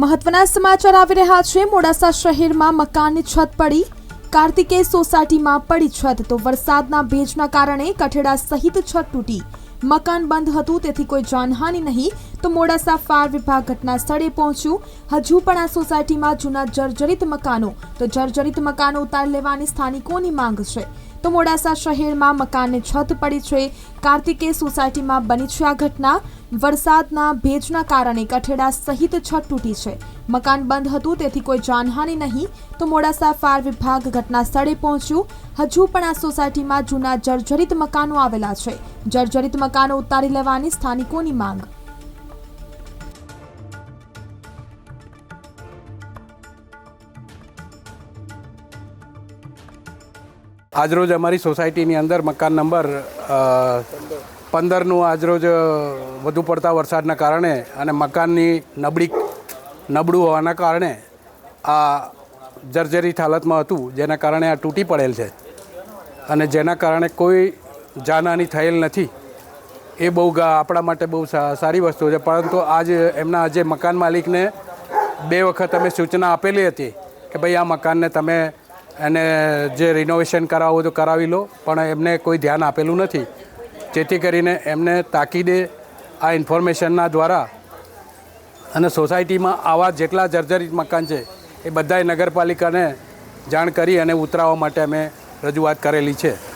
મહત્વના સમાચાર આવી રહ્યા છે. મોડાસા શહેરમાં મકાનની છત પડી. કાર્તિકેય સોસાયટીમાં પડી છત. તો વરસાદના ભેજના કારણે કઠેડા સહિત છત તૂટી. મકાન બંધ હતું, તેથી કોઈ જાનહાનિ નહીં. તો મોડાસા ફાયર વિભાગ ઘટના સ્થળે પહોંચ્યું. હજુ પણ આ સોસાયટીમાં જૂના જર્જરિત મકાનો. તો જર્જરિત મકાનો ઉતાર લેવાની સ્થાનિકોની માંગ છે. તો મોડાસા શહેરમાં મકાનની છત પડી છે. કાર્તિકેય સોસાયટીમાં બની છે આ ઘટના. વરસાદના ભેજના કારણે કઠેડા સહિત છત તૂટી છે. મકાન બંધ હતું તેથી કોઈ જાનહાનિ નહીં. તો મોડાસા ફાયર વિભાગ ઘટના સ્થળે પહોંચ્યું. હજુ પણ આ સોસાયટીમાં જૂના જર્જરિત મકાનો આવેલા છે. જર્જરિત મકાનો ઉતારી લેવાની સ્થાનિકોની માંગ. આજરોજ અમારી સોસાયટીની અંદર મકાન નંબર પંદરનું આજરોજ વધુ પડતા વરસાદના કારણે અને મકાનની નબળી, નબળું હોવાના કારણે આ જર્જરિત હાલતમાં હતું, જેના કારણે આ તૂટી પડેલ છે. અને જેના કારણે કોઈ જાનહાની થયેલ નથી. એ બહુ આપણા માટે બહુ સારી વસ્તુ છે. પરંતુ આજ એમના જે મકાન માલિકને બે વખત અમે સૂચના આપેલી હતી કે ભાઈ આ મકાનને તમે એને જે રિનોવેશન કરાવવું તો કરાવી લો, પણ એમને કોઈ ધ્યાન આપેલું નથી. જેથી કરીને એમને તાકીદે આ ઇન્ફોર્મેશનના દ્વારા અને સોસાયટીમાં આવા જેટલા જર્જરિત મકાન છે, એ બધાએ નગરપાલિકાને જાણ કરી અને ઉતરાવવા માટે અમે રજૂઆત કરેલી છે.